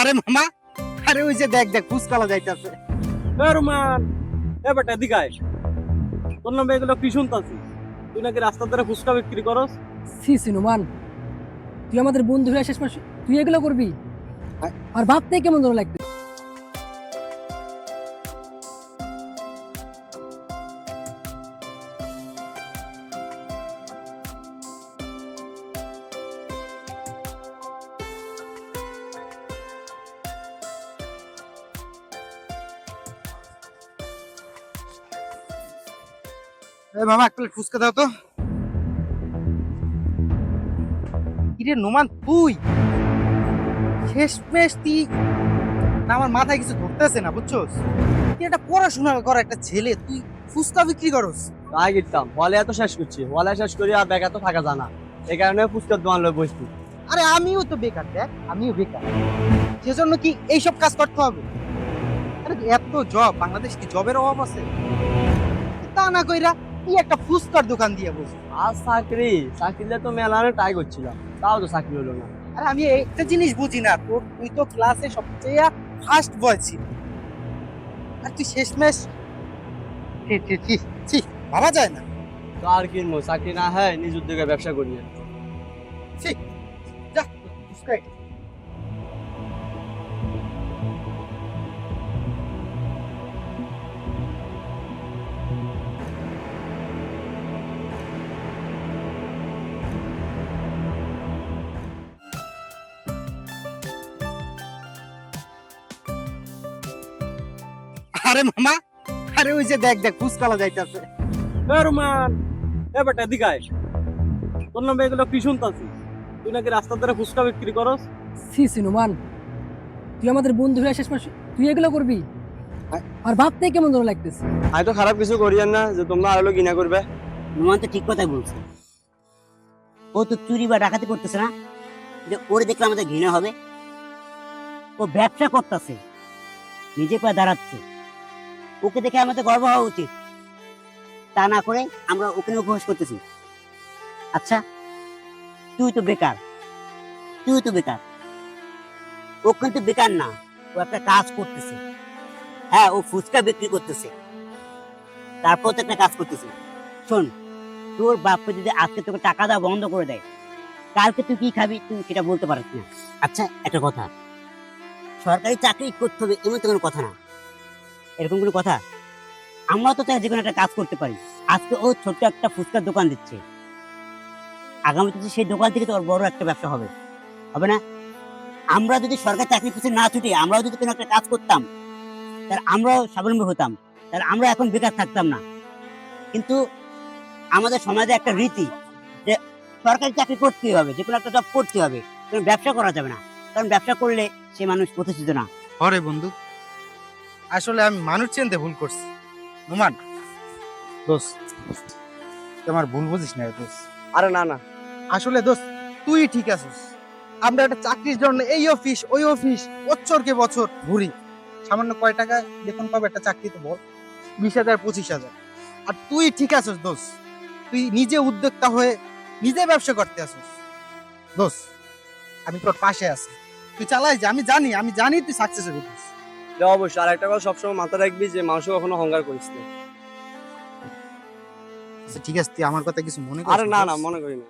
আরে মামা আরে ওই যে দেখ দেখ ফুসকালা যাইতাছে। এ এ বেটা তোর নামে এগুলো কি শুনতাছি? তুই নাকি রাস্তার ধারে ফুচকা বিক্রি করস? সি সিনুমান তুই আমাদের বন্ধু হয়ে শেষ মাস তুই এগুলো করবি? আর ভাবতে কেমন ধরে লাগবে? এক প্লেট ফুচকা দাও তো। কিরে নোমান তুই? শেষ মেশ তুই। না আমার মাথায় কিছু ধরতেছে না বুঝছস? তুই একটা পড়াশোনা কর একটা ছেলে তুই ফুচকা বিক্রি করস। তাই গিরতাম বলে এত শেষ করছি বলে শেষ করি আর বেকার তো থাকা জানা এই কারণে ফুচকার দোকান লয়ে বসছি। আরে আমিও তো বেকার দেখ আমিও বেকার। সেজন্য কি এইসব কাজ করতে হবে? আরে এত জব বাংলাদেশ কি জবের অভাব আছে? তা না কইরা কি একটা ফুচকার দোকান দিয়ে বসে? আর চাকরি? চাকরিতে তো মেলানে ট্রাই করছিলাম। তাও তো চাকরি হলো না। আরে আমি একটা জিনিস বুঝি না তোর তুই তো ক্লাসে সবচেয়ে ফার্স্ট বয় ছিল। আর তুই শেষমেশ ভাবা যায় না। তো আর কিনবো চাকরি না হয় নিজ উদ্যোগে ব্যবসা করি। ঠিক যা আরে মামা আরে ওই যে দেখ দেখ যাইতাছে। এ এ বেটা তোর নামে এগুলো কি শুনতাছি? তুই নাকি রাস্তার ধারে ফুচকা বিক্রি করস? সি সিনুমান তুই আমাদের বন্ধু হয়ে শেষ মাস তুই এগুলো করবি? আর ভাবতে কেমন ধরে লাগতেছে? আমি তো খারাপ কিছু করিয়েন না যে তোমরা আরও কিনা করবে। নুমান তো ঠিক কথাই বলছে। ও তো চুরি বা ডাকাতি করতেছে না? যে ওরে দেখলে আমাদের ঘৃণা হবে? ও ব্যবসা করতেছে নিজে পায়ে দাঁড়াচ্ছে। ওকে দেখে আমাদের গর্ব হওয়া উচিত। তা না করে আমরা ওকে নিয়ে উপহাস করতেছি। আচ্ছা তুই তো বেকার। তুই তো বেকার। ও কিন্তু বেকার না, ও একটা কাজ করতেছে। হ্যাঁ ও ফুচকা বিক্রি করতেছে। তারপর তো একটা কাজ করতেছে। শোন, তোর বাপকে যদি আজকে তোকে টাকা দেওয়া বন্ধ করে দেয়, কালকে তুই কি খাবি তুই সেটা বলতে পারিস না। আচ্ছা একটা কথা। সরকারি চাকরি করতে হবে এমন তো কোনো কথা না। এরকম কোনো কথা? আমরাও তো চাই যে কোনো একটা কাজ করতে পারি। আজকে ও ছোট্ট একটা ফুচকার দোকান দিচ্ছে। আগামীতে সেই দোকান থেকে তো ওর বড় একটা ব্যবসা হবে। হবে না? আমরা যদি সরকারি চাকরি পিছনে না ছুটি, আমরাও যদি কোনো একটা কাজ করতাম, তাহলে আমরাও স্বাবলম্বী হতাম। তাহলে আমরা এখন বেকার থাকতাম না। কিন্তু আমাদের সমাজে একটা রীতি যে সরকারি চাকরি করতেই হবে যে কোনো একটা জব করতে হবে। কোনো ব্যবসা করা যাবে না। কারণ ব্যবসা করলে সে মানুষ প্রতিষ্ঠিত না। হরে বন্ধু। আসলে আমি মানুষ চিনতে ভুল করছি। নুমান। দোষ তুই আমার ভুল বুঝিস না দোষ আরে না না। আসলে দোষ তুই ঠিক আছিস। আমরা একটা চাকরির জন্য এই অফিস ওই অফিস বছরকে বছর ঘুরি। সামান্য কয় টাকা বেতন পাবে একটা চাকরিতে বল। বিশ হাজার পঁচিশ হাজার। আর তুই ঠিক আছিস দোষ তুই নিজে উদ্যোক্তা হয়ে নিজে ব্যবসা করতে আসিস দোষ আমি তোর পাশে আছি। তুই চালাই যে আমি জানি আমি জানি তুই সাকসেস হবি অবশ্যই। আর একটা কথা সবসময় মাথায় রাখবি যে মানুষ কখনো অহংকার করিস না। আচ্ছা ঠিক আছে তুই আমার কথা কিছু মনে আরে না না মনে করি না।